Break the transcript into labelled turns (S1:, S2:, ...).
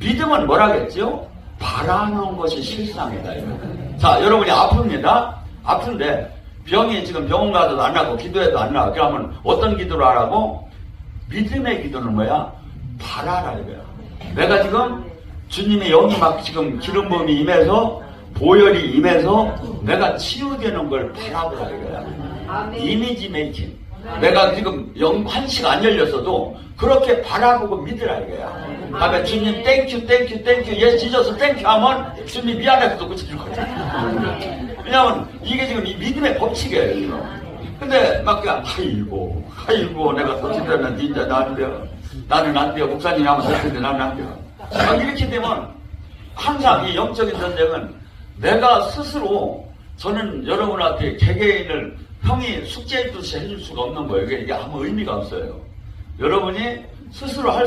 S1: 믿음은 뭐라겠죠? 바라는 것이 실상이다. 이거. 자, 여러분이 아픕니다. 아픈데 병이 지금 병원 가서도 안 나고 기도해도 안 나고 그러면 어떤 기도를 하라고? 믿음의 기도는 뭐야? 바라라 이거야. 내가 지금 주님의 영이 막 지금 기름 부음이 임해서 보혈이 임해서 내가 치유되는 걸 바라보라 이거야. 이미지 메이킹. 내가 지금 영 한시가 안 열렸어도 그렇게 바라보고 믿으라 이거야. 다음에 주님 땡큐 땡큐 땡큐 예수 지저스 땡큐 하면 주님 미안해서도 그칠 거야. 왜냐면 이게 지금 이 믿음의 법칙이에요. 지금. 근데 막 그냥 아이고 아이고 내가 도착되면 진짜 나안 돼요. 나는 안 돼요. 목사님이 하면 될 텐데 나는 안 돼요. 막 이렇게 되면 항상 이 영적인 전쟁은 내가 스스로 저는 여러분한테 개개인을 형이 숙제해주듯이 해줄 수가 없는 거예요. 이게 아무 의미가 없어요. 여러분이 스스로 할 수